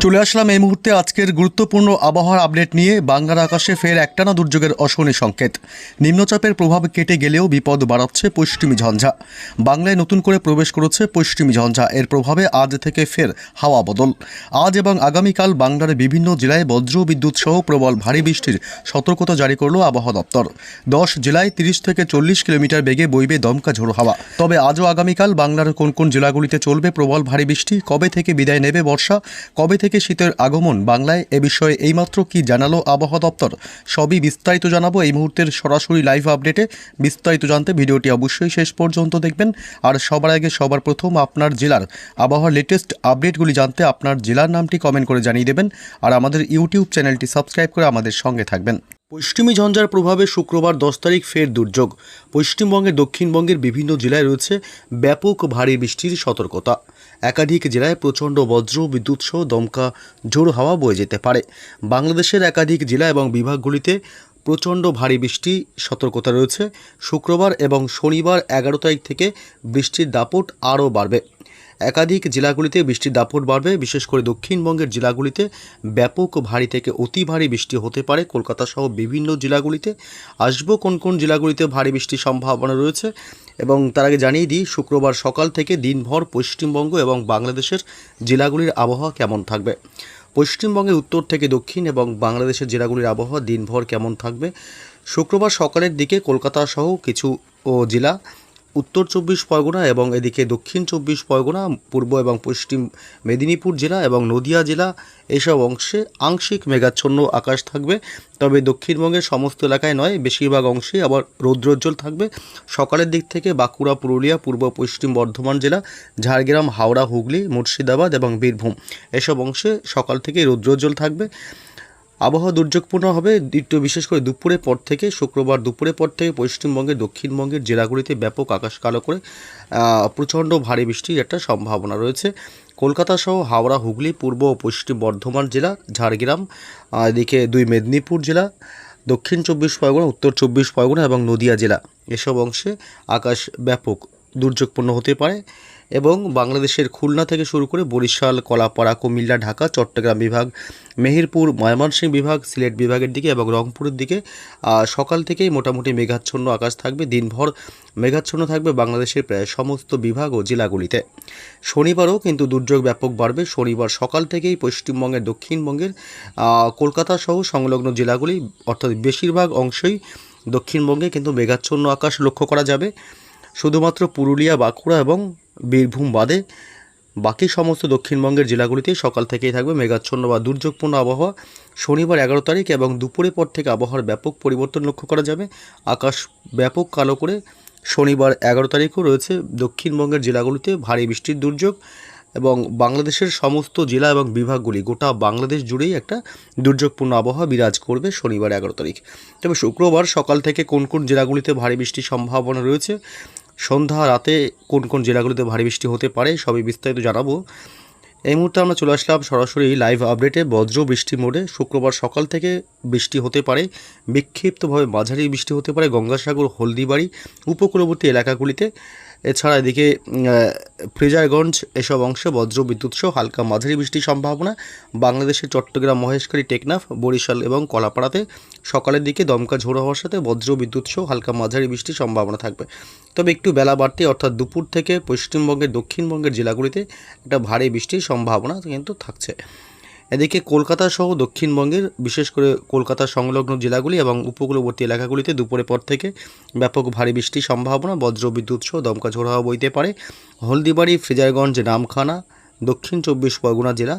চলে আসলাম এই মুহূর্তে আজকের গুরুত্বপূর্ণ আবহাওয়ার আপডেট নিয়ে। বাংলার আকাশে ফের একটানা দুর্যোগের অশনি সংকেত। নিম্নচাপের প্রভাব কেটে গেলেও বিপদ বাড়াচ্ছে পশ্চিমী ঝঞ্ঝা। বাংলায় নতুন করে প্রবেশ করেছে পশ্চিমী ঝঞ্ঝা। এর প্রভাবে আজ থেকে ফের হাওয়া বদল। আজ এবং আগামীকাল বাংলার বিভিন্ন জেলায় বজ্র বিদ্যুৎ সহ প্রবল ভারী বৃষ্টির সতর্কতা জারি করল আবহাওয়া দপ্তর। দশ জেলায় তিরিশ থেকে চল্লিশ কিলোমিটার বেগে বইবে দমকা ঝোড়ো হাওয়া। তবে আজও আগামীকাল বাংলার কোন কোন জেলাগুলিতে চলবে প্রবল ভারী বৃষ্টি? কবে থেকে বিদায় নেবে বর্ষা? কবে থেকে শীতের আগমন। বাংলায় এ বিষয়ে এইমাত্র কি জানালো আবহাওয়া দপ্তর? সবই বিস্তারিত জানাব। এই মুহূর্তের সরাসরি লাইভ আপডেটে বিস্তারিত জানতে ভিডিওটি অবশ্যই শেষ পর্যন্ত দেখবেন। আর সবার আগে, সবার প্রথম আপনার জেলার আবহাওয়ার লেটেস্ট আপডেটগুলি জানতে আপনার জেলার নামটি কমেন্ট করে জানিয়ে দেবেন। আর আমাদের ইউটিউব চ্যানেলটি সাবস্ক্রাইব করে আমাদের সঙ্গে থাকবেন। পশ্চিমী ঝঞ্ঝার প্রভাবে শুক্রবার দশ তারিখ ফের দুর্যোগ। পশ্চিমবঙ্গের দক্ষিণবঙ্গের বিভিন্ন জেলায় রয়েছে ব্যাপক ভারী বৃষ্টির সতর্কতা। একাধিক জেলায় প্রচণ্ড বজ্র, বিদ্যুৎ সহ দমকা, ঝোড়ো হাওয়া বয়ে যেতে পারে। বাংলাদেশের একাধিক জেলা এবং বিভাগগুলিতে প্রচণ্ড ভারী বৃষ্টি সতর্কতা রয়েছে। শুক্রবার এবং শনিবার এগারো তারিখ থেকে বৃষ্টির দাপট আরও বাড়বে। একাধিক জেলাগুলিতে বৃষ্টির দাপট বাড়বে, বিশেষ করে দক্ষিণবঙ্গের জেলাগুলিতে ব্যাপক ভারী থেকে অতি ভারী বৃষ্টি হতে পারে। কলকাতা সহ বিভিন্ন জেলাগুলিতে আসব, কোন কোন জেলাগুলিতে ভারী বৃষ্টির সম্ভাবনা রয়েছে। এবং তার আগে জানিয়ে দিই, শুক্রবার সকাল থেকে দিনভর পশ্চিমবঙ্গ এবং বাংলাদেশের জেলাগুলির আবহাওয়া কেমন থাকবে? পশ্চিমবঙ্গের উত্তর থেকে দক্ষিণ এবং বাংলাদেশের জেলাগুলির আবহাওয়া দিনভর কেমন থাকবে? শুক্রবার সকালের দিকে কলকাতা সহ কিছু ও জেলা উত্তর চব্বিশ পরগনা এবং এদিকে দক্ষিণ চব্বিশ পরগনা, পূর্ব এবং পশ্চিম মেদিনীপুর জেলা এবং নদিয়া জেলা এসব অংশে আংশিক মেঘাচ্ছন্ন আকাশ থাকবে। তবে দক্ষিণবঙ্গের সমস্ত এলাকায় নয়, বেশিরভাগ অংশে আবার রৌদ্রোজ্জ্বল থাকবে। সকালের দিক থেকে বাঁকুড়া, পুরুলিয়া, পূর্ব পশ্চিম বর্ধমান জেলা, ঝাড়গ্রাম, হাওড়া, হুগলি, মুর্শিদাবাদ এবং বীরভূম এসব অংশে সকাল থেকেই রৌদ্রোজ্জ্বল থাকবে। আবহাওয়া দুর্যোগপূর্ণ হবে। দ্বিতীয় বিশেষ করে দুপুরের পর থেকে, শুক্রবার দুপুরের পর থেকে পশ্চিমবঙ্গের দক্ষিণবঙ্গের জেলাগুলিতে ব্যাপক আকাশ কালো করে প্রচণ্ড ভারী বৃষ্টির একটা সম্ভাবনা রয়েছে। কলকাতা সহ হাওড়া, হুগলি, পূর্ব ও পশ্চিম বর্ধমান জেলা, ঝাড়গ্রাম এদিকে দুই মেদিনীপুর জেলা, দক্ষিণ চব্বিশ পরগনা, উত্তর চব্বিশ পরগনা এবং নদিয়া জেলা। এসব অংশে আকাশ ব্যাপক দুর্যোগপূর্ণ হতে পারে। এবং বাংলাদেশের খুলনা থেকে শুরু করে বরিশাল, কলাপাড়া, কুমিল্লা, ঢাকা, চট্টগ্রাম বিভাগ, মেহেরপুর, ময়মনসিংহ বিভাগ, সিলেট বিভাগের দিকে এবং রংপুরের দিকে সকাল থেকেই মোটামুটি মেঘাচ্ছন্ন আকাশ থাকবে। দিনভর মেঘাচ্ছন্ন থাকবে বাংলাদেশের প্রায় সমস্ত বিভাগ ও জেলাগুলিতে। শনিবারও কিন্তু দুর্যোগ ব্যাপক বাড়বে। শনিবার সকাল থেকেই পশ্চিমবঙ্গের, দক্ষিণবঙ্গের কলকাতা সহ সংলগ্ন জেলাগুলি, অর্থাৎ বেশিরভাগ অংশই দক্ষিণবঙ্গে কিন্তু মেঘাচ্ছন্ন আকাশ লক্ষ্য করা যাবে। শুধুমাত্র পুরুলিয়া, বাঁকুড়া এবং বীরভূম বাদে বাকি সমস্ত দক্ষিণবঙ্গের জেলাগুলিতে সকাল থেকেই থাকবে মেঘাচ্ছন্ন বা দুর্যোগপূর্ণ আবহাওয়া। শনিবার এগারো তারিখ এবং দুপুরের পর থেকে আবহাওয়ার ব্যাপক পরিবর্তন লক্ষ্য করা যাবে। আকাশ ব্যাপক কালো করে শনিবার এগারো তারিখও রয়েছে। দক্ষিণবঙ্গের জেলাগুলিতে ভারী বৃষ্টির দুর্যোগ এবং বাংলাদেশের সমস্ত জেলা এবং বিভাগগুলি গোটা বাংলাদেশ জুড়েই একটা দুর্যোগপূর্ণ আবহাওয়া বিরাজ করবে শনিবার এগারো তারিখ। তবে শুক্রবার সকাল থেকে কোন কোন জেলাগুলিতে ভারী বৃষ্টির সম্ভাবনা রয়েছে সন্ধ্যা রাতে কোন কোন জেলাগুলোতে ভারী বৃষ্টি হতে পারে সবই বিস্তারিত জানাব। এই মুহূর্তে আমরা চলে আসলাম সরাসরি লাইভ আপডেটে বজ্র বৃষ্টি মোডে। শুক্রবার সকাল থেকে বৃষ্টি হতে পারে, বিক্ষিপ্তভাবে মাঝারি বৃষ্টি হতে পারে গঙ্গাসাগর, হলদিবাড়ি, উপকূলবর্তী এলাকাগুলিতে। এছাড়া এদিকে ফ্রেজারগঞ্জ এসব অংশে বজ্র বিদ্যুৎ সহ হালকা মাঝারি বৃষ্টির সম্ভাবনা। বাংলাদেশের চট্টগ্রাম মহেশখালী, টেকনাফ, বরিশাল এবং কলাপাড়াতে সকালের দিকে দমকা ঝোড়ো হওয়ার সাথে বজ্র বিদ্যুৎ সহ হালকা মাঝারি বৃষ্টির সম্ভাবনা থাকবে। তবে একটু বেলা বাড়তে, অর্থাৎ দুপুর থেকে পশ্চিমবঙ্গের দক্ষিণবঙ্গের জেলাগুলিতে একটা ভারী বৃষ্টির সম্ভাবনা কিন্তু থাকছে। এদিকে কলকাতা সহ দক্ষিণবঙ্গের, বিশেষ করে কলকাতা সংলগ্ন জেলাগুলি এবং উপকূলবর্তী এলাকাগুলিতে দুপুরের পর থেকে ব্যাপক ভারী বৃষ্টির সম্ভাবনা, বজ্র বিদ্যুৎ সহ দমকা ঝোড়ো বইতে পারে। হলদিবাড়ি, ফ্রেজারগঞ্জ নামখানা দক্ষিণ চব্বিশ পরগনা জেলা,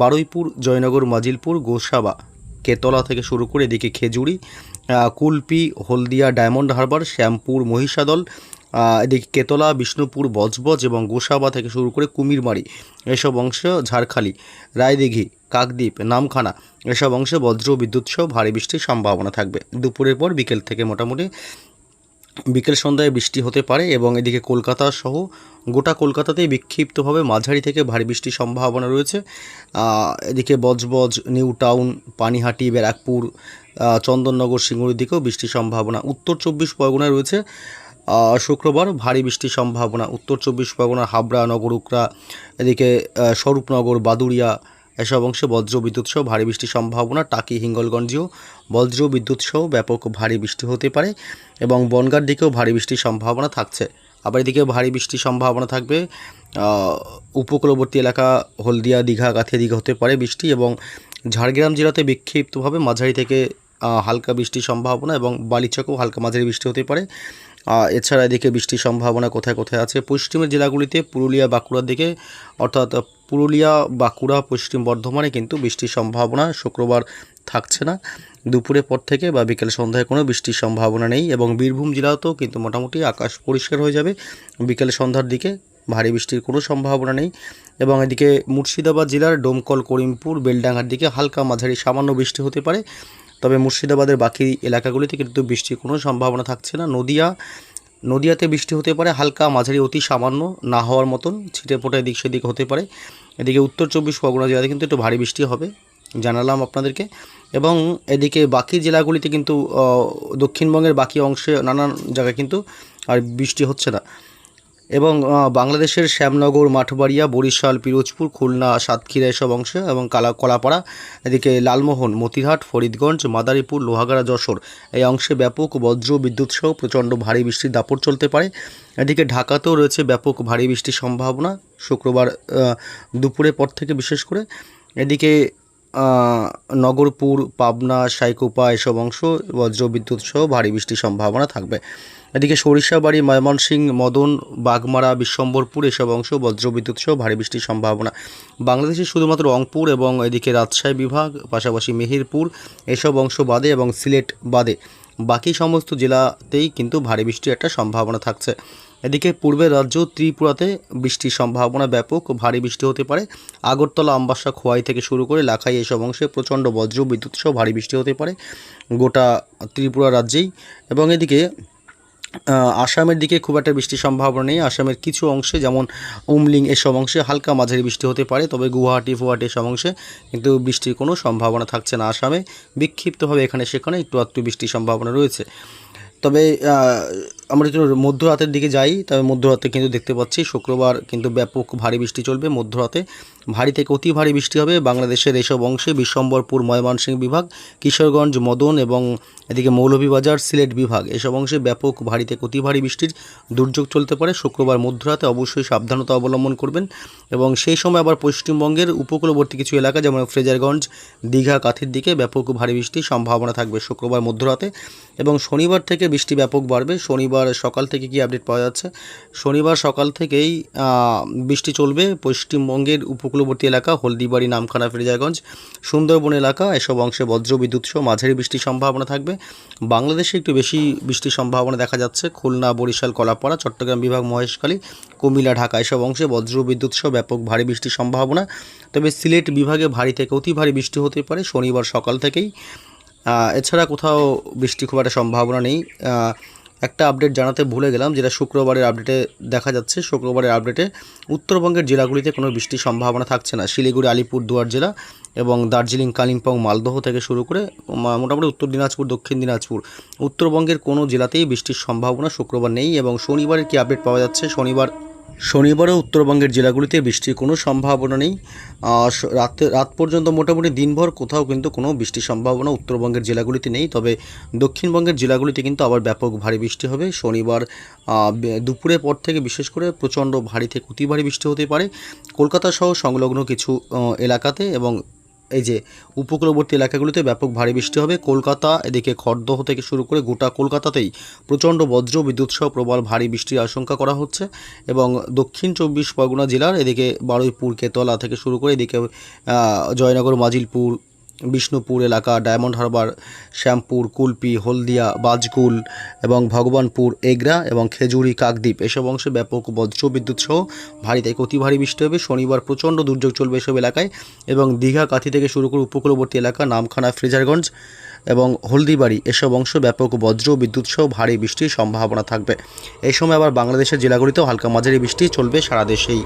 বারুইপুর, জয়নগর, মাজিলপুর, গোসাবা, কেতলা থেকে শুরু করে এদিকে খেজুরি কুলপি, হলদিয়া, ডায়মন্ড হারবার, শ্যামপুর, মহিষাদল এদিকে কেতলা, বিষ্ণুপুর, বজবজ এবং গোসাবা থেকে শুরু করে কুমিরমারি এসব অংশ ঝাড়খালি, রায়দিঘি কাকদ্বীপ, নামখানা, এসব অংশে বজ্র, বিদ্যুৎ সহ ভারী বৃষ্টির সম্ভাবনা থাকবে। দুপুরের পর বিকেল থেকে মোটামুটি বিকেল সন্ধ্যায় বৃষ্টি হতে পারে এবং এদিকে কলকাতা সহ গোটা কলকাতাতেই বিক্ষিপ্তভাবে মাঝারি থেকে ভারী বৃষ্টির সম্ভাবনা রয়েছে। এদিকে বজবজ, নিউ টাউন, পানিহাটি, ব্যারাকপুর চন্দননগর, সিঙ্গুরির দিকেও বৃষ্টির সম্ভাবনা। উত্তর চব্বিশ পরগনায় রয়েছে। শুক্রবার ভারী বৃষ্টির সম্ভাবনা। উত্তর চব্বিশ পরগনা, হাবড়া নগরুকরা এদিকে স্বরূপনগর, বাদুড়িয়া এসব অংশে বজ্র বিদ্যুৎ সহ ভারী বৃষ্টির সম্ভাবনা টাকি হিঙ্গলগঞ্জেও বজ্র বিদ্যুৎ সহ ব্যাপক ভারী বৃষ্টি হতে পারে এবং বনগাঁর দিকেও ভারী বৃষ্টির সম্ভাবনা থাকছে। আবার এদিকে ভারী বৃষ্টির সম্ভাবনা থাকবে উপকূলবর্তী এলাকা হলদিয়া, দীঘা গাথিয়া দিঘা হতে পারে বৃষ্টি এবং ঝাড়গ্রাম জেলাতে বিক্ষিপ্তভাবে মাঝারি থেকে হালকা বৃষ্টির সম্ভাবনা এবং বালিচকেও হালকা মাঝারি বৃষ্টি হতে পারে। এছাড়া এদিকে বৃষ্টির সম্ভাবনা কোথায় কোথায় আছে? পশ্চিমের জেলাগুলিতে পুরুলিয়া, বাঁকুড়ার দিকে, অর্থাৎ পুরুলিয়া, বাঁকুড়া, পশ্চিম বর্ধমানে কিন্তু বৃষ্টির সম্ভাবনা শুক্রবার থাকছে না। দুপুরের পর থেকে বা বিকেল সন্ধ্যায় কোনো বৃষ্টির সম্ভাবনা নেই এবং বীরভূম জেলাতেও কিন্তু মোটামুটি আকাশ পরিষ্কার হয়ে যাবে। বিকেল সন্ধ্যার দিকে ভারী বৃষ্টির কোনো সম্ভাবনা নেই এবং এদিকে মুর্শিদাবাদ জেলার ডোমকল, করিমপুর, বেলডাঙ্গার দিকে হালকা মাঝারি সামান্য বৃষ্টি হতে পারে। তবে মুর্শিদাবাদের বাকি এলাকাগুলিতে কিন্তু বৃষ্টির কোনো সম্ভাবনা থাকছে না। নদিয়া, নদিয়াতে বৃষ্টি হতে পারে, হালকা মাঝারি, অতি সামান্য না হওয়ার মতন ছিটে ফোটা এদিক সেদিক হতে পারে। এদিকে উত্তর চব্বিশ পরগনা জেলাতে কিন্তু একটু ভারী বৃষ্টি হবে, জানালাম আপনাদেরকে। এবং এদিকে বাকি জেলাগুলিতে কিন্তু দক্ষিণবঙ্গের বাকি অংশে নানান জায়গায় কিন্তু আর বৃষ্টি হচ্ছে না। এবং বাংলাদেশের শ্যামনগর, মাঠবাড়িয়া, বরিশাল, পিরোজপুর, খুলনা, সাতক্ষীরা এসব অংশে এবং কালা, কলাপাড়া, এদিকে লালমোহন মতিহাট ফরিদগঞ্জ, মাদারীপুর, লোহাগাড়া, যশোর এই অংশে ব্যাপক বজ্র বিদ্যুৎ সহ প্রচণ্ড ভারী বৃষ্টির দাপট চলতে পারে। এদিকে ঢাকাতেও রয়েছে ব্যাপক ভারী বৃষ্টির সম্ভাবনা শুক্রবার দুপুরের পর থেকে বিশেষ করে। এদিকে নগরপুর, পাবনা, সাইকোপা এসব অংশ বজ্র বিদ্যুৎ সহ ভারী বৃষ্টির সম্ভাবনা থাকবে। এদিকে সরিষাবাড়ি, ময়মনসিংহ, মদন, বাগমারা, বিশ্বম্বরপুর এসব অংশ বজ্র বিদ্যুৎ সহ ভারী বৃষ্টির সম্ভাবনা। বাংলাদেশের শুধুমাত্র রংপুর এবং এদিকে রাজশাহী বিভাগ, পাশাপাশি মেহেরপুর এসব অংশ বাদে এবং সিলেট বাদে। বাকি সমস্ত জেলাতেই কিন্তু ভারী বৃষ্টির একটা সম্ভাবনা থাকছে। এদিকে পূর্বের রাজ্য ত্রিপুরাতে বৃষ্টির সম্ভাবনা ব্যাপক, ভারী বৃষ্টি হতে পারে। আগরতলা, আমবাসা, খোয়াই থেকে শুরু করে লাখাই এসব অংশে প্রচণ্ড বজ্র বিদ্যুৎ সহ ভারী বৃষ্টি হতে পারে। গোটা ত্রিপুরা রাজ্যেই এবং এদিকে আসামের দিকে খুব একটা বৃষ্টির সম্ভাবনা নেই। আসামের কিছু অংশে, যেমন উমলিং এসব অংশে হালকা মাঝারি বৃষ্টি হতে পারে, তবে গুয়াহাটি, ফুয়াহাটি এসব অংশে কিন্তু বৃষ্টির কোনো সম্ভাবনা থাকছে না। আসামে বিক্ষিপ্তভাবে এখানে সেখানে একটু আধটু বৃষ্টির সম্ভাবনা রয়েছে। তবে আমরা যদি মধ্যরাতের দিকে যাই, তবে মধ্যরাতে কিন্তু দেখতে পাচ্ছি শুক্রবার কিন্তু ব্যাপক ভারী বৃষ্টি চলবে। মধ্যরাতে ভারী থেকে অতি ভারী বৃষ্টি হবে। বাংলাদেশের এসব অংশে বিশ্বম্বরপুর, ময়মনসিংহ বিভাগ, কিশোরগঞ্জ, মদন এবং এদিকে মৌলভীবাজার, সিলেট বিভাগ। এসব অংশে ব্যাপক ভারী থেকে অতি ভারী বৃষ্টির দুর্যোগ চলতে পারে। শুক্রবার মধ্যরাতে অবশ্যই সাবধানতা অবলম্বন করবেন এবং সেই সময় আবার পশ্চিমবঙ্গের উপকূলবর্তী কিছু এলাকা যেমন ফ্রেজারগঞ্জ, দীঘা, কাথির দিকে ব্যাপক ভারী বৃষ্টির সম্ভাবনা থাকবে শুক্রবার মধ্যরাতে এবং শনিবার থেকে বৃষ্টি ব্যাপক বাড়বে। শনিবার সকাল থেকে কি আপডেট পাওয়া যাচ্ছে? শনিবার সকাল থেকেই বৃষ্টি চলবে পশ্চিমবঙ্গের উপকূলবর্তী এলাকা, হলদিবাড়ি, নামখানা, ফিরিজাগঞ্জ, সুন্দরবন এলাকা। এসব অংশে বজ্র, বিদ্যুৎ সহ মাঝারি বৃষ্টির সম্ভাবনা থাকবে। বাংলাদেশে একটু বেশি বৃষ্টির সম্ভাবনা দেখা যাচ্ছে। খুলনা, বরিশাল, কলাপাড়া, চট্টগ্রাম বিভাগ, মহেশখালী, কুমিল্লা, ঢাকা, এসব অংশে বজ্র, বিদ্যুৎ সহ ব্যাপক ভারী বৃষ্টির সম্ভাবনা। তবে সিলেট বিভাগে ভারী থেকে অতি ভারী বৃষ্টি হতে পারে শনিবার সকাল থেকেই। এছাড়া কোথাও বৃষ্টি খুব একটা সম্ভাবনা নেই। একটা আপডেট জানাতে ভুলে গেলাম, যেটা শুক্রবারের আপডেটে দেখা যাচ্ছে। শুক্রবারের আপডেটে উত্তরবঙ্গের জেলাগুলিতে কোনো বৃষ্টির সম্ভাবনা থাকছে না। শিলিগুড়ি, আলিপুর, দুয়ার জেলা এবং দার্জিলিং, কালিম্পং, মালদহ থেকে শুরু করে মোটামুটি উত্তর দিনাজপুর, দক্ষিণ দিনাজপুর। উত্তরবঙ্গের কোনো জেলাতেই বৃষ্টির সম্ভাবনা শুক্রবার নেই এবং শনিবারের কি আপডেট পাওয়া যাচ্ছে? শনিবার শনিবারও উত্তরবঙ্গের জেলাগুলিতে বৃষ্টির কোনো সম্ভাবনা নেই। রাতে রাত পর্যন্ত মোটামুটি দিনভর কোথাও কিন্তু কোনো বৃষ্টির সম্ভাবনা উত্তরবঙ্গের জেলাগুলিতে নেই। তবে দক্ষিণবঙ্গের জেলাগুলিতে কিন্তু আবার ব্যাপক ভারী বৃষ্টি হবে। শনিবার দুপুরের পর থেকে বিশেষ করে প্রচণ্ড ভারী থেকে অতি ভারী বৃষ্টি হতে পারে। কলকাতা সহ সংলগ্ন কিছু এলাকাতে এবং এই যে উপকূলবর্তী এলাকাগুলিতে ব্যাপক ভারী বৃষ্টি হবে। কলকাতা এদিকে খড়দহ থেকে শুরু করে গোটা কলকাতাতেই প্রচণ্ড বজ্র বিদ্যুৎ সহ প্রবল ভারী বৃষ্টির আশঙ্কা করা হচ্ছে এবং দক্ষিণ চব্বিশ পরগনা জেলার এদিকে বারুইপুর, কেতলা থেকে শুরু করে এদিকে জয়নগর, মাজিলপুর বিষ্ণুপুর এলাকা, ডায়মন্ড হারবার, শ্যামপুর, কুলপি, হলদিয়া, বাজকুল এবং ভগবানপুর, এগরা এবং খেজুরি, কাকদ্বীপ। এসব অংশে ব্যাপক বজ্র বিদ্যুৎ সহ ভারী থেকে অতি ভারী বৃষ্টি হবে। শনিবার প্রচণ্ড দুর্যোগ চলবে এসব এলাকায় এবং দীঘা, কাথি থেকে শুরু করে উপকূলবর্তী এলাকা, নামখানা, ফ্রেজারগঞ্জ এবং হলদিবাড়ি, এসব অংশ ব্যাপক বজ্র বিদ্যুৎ সহ ভারী বৃষ্টির সম্ভাবনা থাকবে। এই সময় আবার বাংলাদেশের জেলাগুলিতেও হালকা মাঝারি বৃষ্টি চলবে সারা দেশেই।